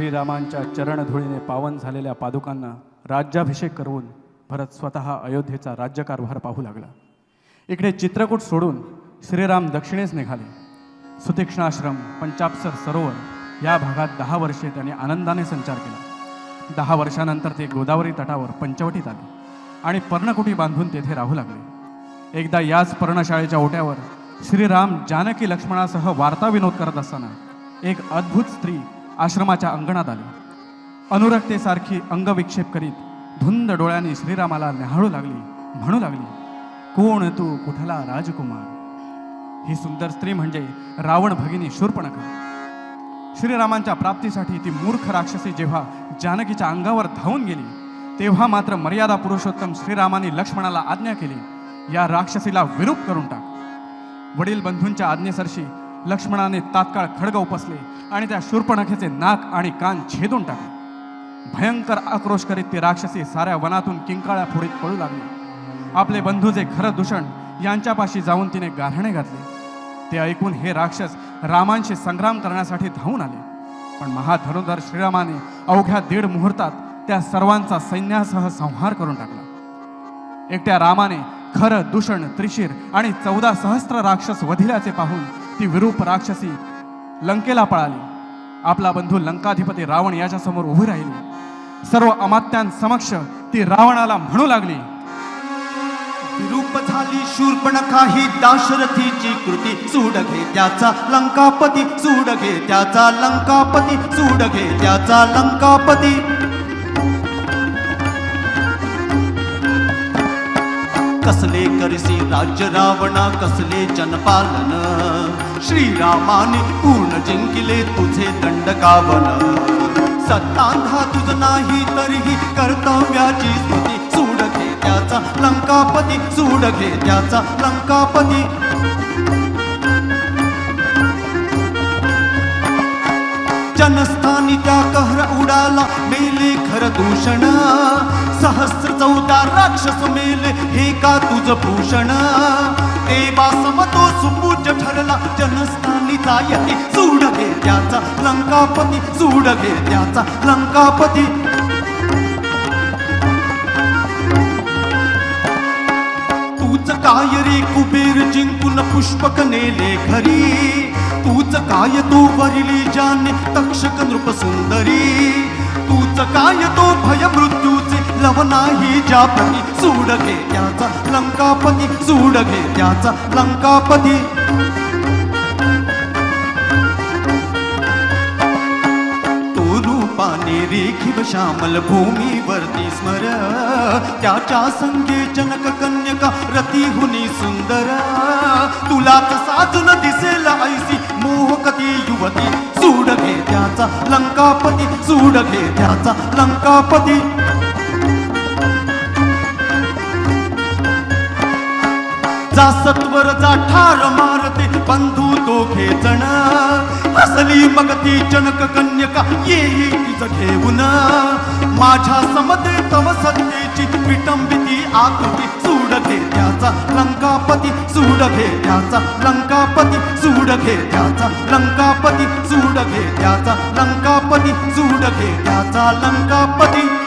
श्रीरामांच्या चरणधुळीने पावन झालेल्या पादुकांना राज्याभिषेक करून भरत स्वतः अयोध्येचा राज्यकारभार पाहू लागला. इकडे चित्रकूट सोडून श्रीराम दक्षिणेस निघाले. सुतीक्ष्णाश्रम पंचाप्सर सरोवर या भागात दहा वर्षे त्यांनी आनंदाने संचार केला. दहा वर्षानंतर ते गोदावरी तटावर पंचवटीत आले आणि पर्णकुटी बांधून तेथे राहू लागले. एकदा याच पर्णशाळेच्या ओट्यावर श्रीराम जानकी लक्ष्मणासह वार्ता विनोद करत असताना एक अद्भुत स्त्री आश्रमाच्या अंगणात आले. अनुरक्तेसारखी अंगविक्षेप करीत धुंद डोळ्यांनी श्रीरामाला न्याहाळू लागली म्हणू लागली कोण तू कुठला राजकुमार? ही सुंदर स्त्री म्हणजे रावण भगिनी शूर्पणखा श्रीरामांच्या प्राप्तीसाठी ती मूर्ख राक्षसी जेव्हा जानकीच्या अंगावर धावून गेली तेव्हा मात्र मर्यादा पुरुषोत्तम श्रीरामाने लक्ष्मणाला आज्ञा केली या राक्षसीला विरूप करून टाक. वडील बंधूंच्या आज्ञेसरशी लक्ष्मणाने तात्काळ खडग उपसले आणि त्या शूर्पणखेचे नाक आणि कान छेदून टाकले. भयंकर आक्रोश करीत ती राक्षसी साऱ्या वनातून किंकाळ्या फोडीत पळू लागली. आपले बंधू जे खरं दूषण यांच्यापाशी जाऊन तिने गारहाणे घातले. ते ऐकून हे राक्षस रामांशी संग्राम करण्यासाठी धावून आले. पण महाधनुधर श्रीरामाने अवघ्या दीड मुहूर्तात त्या सर्वांचा सैन्यासह संहार करून टाकला. एकट्या रामाने खरं दूषण त्रिशीर आणि चौदा सहस्त्र राक्षस वधिल्याचे पाहून ती विरूप राक्षसी लंकेला पळाली. आपला बंधू लंकाधिपती रावण याच्यासमोर उभी राहिली. सर्व अमात्यांसमक्ष ती रावणाला म्हणू लागली विरूप झाली शूर्पणखा ही दाशरथीची कृती. सूड घे त्याचा लंकापती सूड घे त्याचा लंकापती सूड घे त्याचा लंकापती. कसले करसी राज्य रावणा कसले जनपालन. श्रीरामाने पूर्ण जिंकिले तुझे दंडकावन सत्तांधा तुझ नाही तरीही कर्तव्याची स्तुती. सूड घे त्याचा लंकापती सूड घे त्याचा लंकापती. जनस्थानी त्या कहर उडाला मेले खर दूषण. सहस्र चौदा राक्षस मेले हे का तुझ भूषण? देवा समतो सुपूज्य ठरला. जनस्थानी जायती सूड घे त्याचा. लंकापती सूड घे त्याचा. लंकापती. तूच काय रे कुबेर जिंकून पुष्पक नेले घरी? तूच काय तो वरिली जाने तक्षक नृप सुंदरी? तूच काय तो नव नाही जापती सूड घे त्याचा लंकापती सूड घे त्याचा लंकापती. तो रूपाने रेखीव श्यामल भूमीवरती स्मर. त्याच्या संगे जनक कन्यका रतीहुनी सुंदर. तुलाच साधून दिसेल ऐसी मोहकती युवती. सूड घे त्याचा लंकापती सूड घे त्याचा लंकापती. जा सत्वर जा ठार मारते बंधू दोघे जण असली मग ती जनक कन्यका येई तिचं घेऊन. माझ्या समते तव सत्तेची विटंबिती आकृती सूड घे त्याचा लंकापती सूड घे त्याचा लंकापती सूड घे त्याचा लंकापती सूड घे त्याचा लंकापती सूड घे त्याचा लंकापती.